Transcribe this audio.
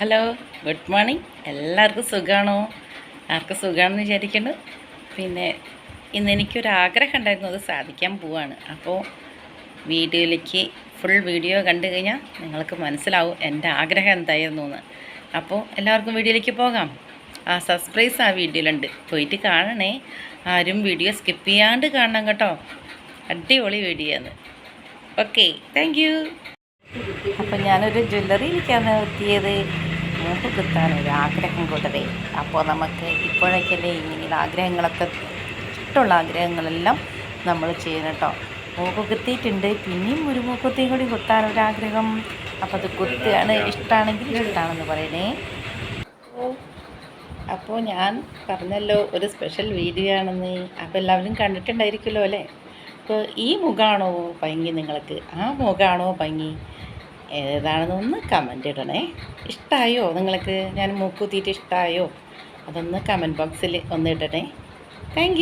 Hello good morning എല്ലാവർക്കും സുഖമാണോ ആർക്കും സുഖമാണെന്ന് വിചാരിക്കുന്നു പിന്നെ ഇന്ന് എനിക്കൊരു ആഗ്രഹം ഉണ്ടായിരുന്നു അത് സാധിക്കാൻ പോവാണ്. അപ്പോൾ വീഡിയോയിലേക്ക് ഫുൾ വീഡിയോ കണ്ടു കഴിഞ്ഞാൽ നിങ്ങൾക്ക് മനസ്സിലാവും എന്റെ ആഗ്രഹം എന്തായിരുന്നു എന്ന് അപ്പോൾ എല്ലാവർക്കും വീഡിയോയിലേക്ക് പോകാം. ആ സർപ്രൈസ് ആ വീഡിയോയിലുണ്ട്. പോയിട്ട് കാണണേ. ആരും വീഡിയോ സ്കിപ്പ് ചെയ്യാണ്ട് കാണണം കേട്ടോ. അടിപൊളി വീഡിയോ ആണ് ഓക്കെ താങ്ക് യു അപ്പം ഞാനൊരു ജ്വല്ലറിയിലേക്കാണ് എത്തിയത്. മൂക്ക് കുത്താൻ ഒരു ആഗ്രഹം കൂട്ടതേ അപ്പോൾ നമുക്ക് ഇപ്പോഴൊക്കെയല്ലേ ഇങ്ങനെ ആഗ്രഹങ്ങളൊക്കെ ഇഷ്ടമുള്ള ആഗ്രഹങ്ങളെല്ലാം നമ്മൾ ചെയ്യണം കേട്ടോ. മൂക്ക് കുത്തിയിട്ടുണ്ട് പിന്നെയും ഒരു മൂക്കുത്തിയും കൂടി ആഗ്രഹം അപ്പോൾ അത് കുത്തുകയാണ് ഇഷ്ടമാണെങ്കിൽ ഇഷ്ടമാണെന്ന് പറയണേ. അപ്പോൾ ഞാൻ പറഞ്ഞല്ലോ ഒരു സ്പെഷ്യൽ വീഡിയോ ആണെന്ന് അപ്പോൾ എല്ലാവരും കണ്ടിട്ടുണ്ടായിരിക്കുമല്ലോ അല്ലേ? അപ്പോൾ ഈ മുഖമാണോ ഭംഗി നിങ്ങൾക്ക്? ആ മുഖമാണോ ഭംഗി? ഏതാണെന്ന് ഒന്ന് കമന്റ് ഇടണേ. ഇഷ്ടമായോ നിങ്ങൾക്ക് ഞാൻ മൂക്കുത്തിയിട്ട് ഇഷ്ടമായോ അതൊന്ന് കമന്റ് ബോക്സിൽ ഒന്ന് ഇടണേ. താങ്ക്